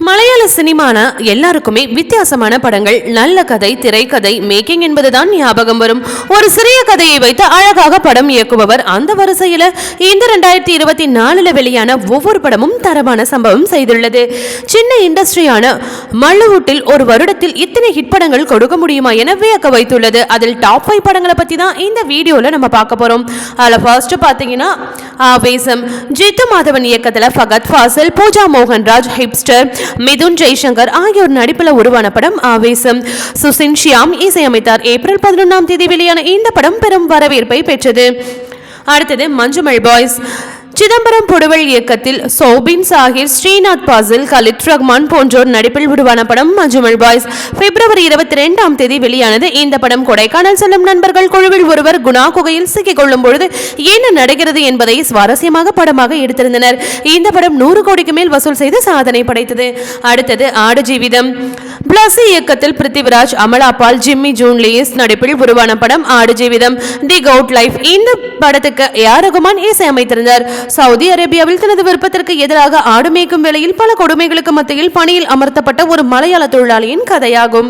மலையாள சினிமான எல்லாருக்குமே வித்தியாசமான படங்கள் நல்ல கதை திரைக்கதை மேக்கிங் என்பதுதான் ஞாபகம் வரும். ஒரு சிறிய கதையை வைத்து அழகாக படம் இயக்குபவர் அந்த வரிசையில இந்த ரெண்டாயிரத்தி இருபத்தி நாலுல வெளியான ஒவ்வொரு படமும் தரமான சம்பவம் செய்துள்ளது. சின்ன இண்டஸ்ட்ரியான மல்லுவுட்டில் ஒரு வருடத்தில் இத்தனை ஹிட் படங்கள் கொடுக்க முடியுமா என வியக்க வைத்துள்ளது. அதில் டாப் ஃபைவ் படங்களை பத்தி தான் இந்த வீடியோல நம்ம பார்க்க போறோம். அதில் ஃபர்ஸ்ட் பார்த்தீங்கன்னா ஆவேசம். ஜித்து மாதவன் இயக்கத்தில் ஃபகத் ஃபாசில் பூஜா மோகன்ராஜ் ஹிப்ஸ்டர் மிதுன் ஜெய்சங்கர் ஆகியோர் நடிப்பில் உருவான படம் ஆவேசம். சுசின் ஷியாம் இசையமைத்தார். ஏப்ரல் பதினொன்றாம் தேதி வெளியான இந்த படம் பெரும் வரவேற்பை பெற்றது. அடுத்தது மஞ்சுமல் பாய்ஸ் சிதம்பரம் புடுவல் இயக்கத்தில் சௌபின் சாஹிர் ஸ்ரீநாத் பாசில் கலித் ரஹ்மான் போன்றோர் நடிப்பில் உருவான படம் மஞ்சுமல் பாய்ஸ். பிப்ரவரி இருபத்தி ரெண்டாம் தேதி வெளியானது இந்த படம் கொடைக்கானல் செல்லும் நண்பர்கள் குழுவில் ஒருவர் குணா குகையில் சிக்கிக் கொள்ளும் பொழுது என்ன நடக்கிறது என்பதை சுவாரஸ்யமாக படமாக எடுத்திருந்தனர். இந்த படம் நூறு கோடிக்கு மேல் வசூல் செய்து சாதனை படைத்தது. அடுத்தது ஆடு ஜீவிதம் பிளஸ் இயக்கத்தில் Prithviraj Amala Paul Jimmy June lace நடிப்பில் உருவான படம் ஆடு ஜீவிதம். தி கவுட் லைஃப் இந்த படத்துக்கு ஏஆர் ரகுமான் இசையமைத்திருந்தார். சவுதி அரேபியாவில் தனது விருப்பத்திற்கு எதிராக ஆடு மேய்க்கும் வேளையில் பல கொடுமைகளுக்கு மத்தியில் பணியில் அமர்த்தப்பட்ட ஒரு மலையாள தொழிலாளியின் கதையாகும்.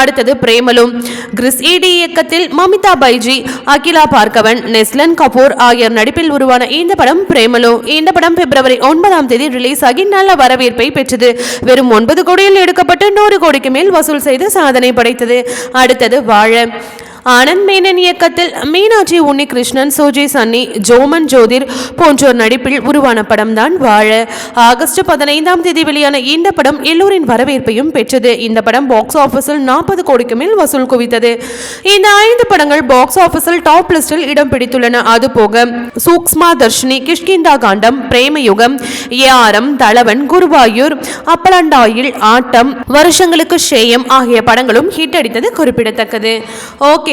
அடுத்தது பிரேமலும் கிறிஸ் இடி இயக்கத்தில் மமிதா பைஜி அகிலா பார்க்கவன் நெஸ்லன் கபூர் ஆகியோர் நடிப்பில் உருவான இந்த படம் பிரேமலு. இந்த படம் பிப்ரவரி ஒன்பதாம் தேதி ரிலீஸ் ஆகி நல்ல வரவேற்பை பெற்றது. வெறும் ஒன்பது கோடியில் எடுக்கப்பட்டு நூறு கோடிக்கு மேல் வசூல் செய்து சாதனை படைத்தது. அடுத்தது வாழ. ஆனந்த் மேனன் இயக்கத்தில் மீனாட்சி உன்னிகிருஷ்ணன் சோஜி சன்னி ஜோமன் ஜோதிர் போன்றோர் நடிப்பில் உருவான படம் தான் வாழ. ஆகஸ்ட் பதினைந்தாம் தேதி வெளியான இந்த படம் எல்லோரின் வரவேற்பையும் பெற்றது. இந்த படம் பாக்ஸ் ஆஃபீஸில் நாற்பது கோடிக்கு மேல் வசூல் குவித்தது. இந்த ஐந்து படங்கள் பாக்ஸ் ஆஃபீஸில் டாப் லிஸ்டில் இடம் பிடித்துள்ளன. அதுபோக சூக்ஸ்மா தர்ஷினி கிஷ்கிந்தா காண்டம் பிரேமயுகம் ஏஆரம் தளவன் குருவாயூர் அப்பலண்டாயில் ஆட்டம் வருஷங்களுக்கு ஷேயம் ஆகிய படங்களும் ஹிட் அடித்தது குறிப்பிடத்தக்கது. ஓகே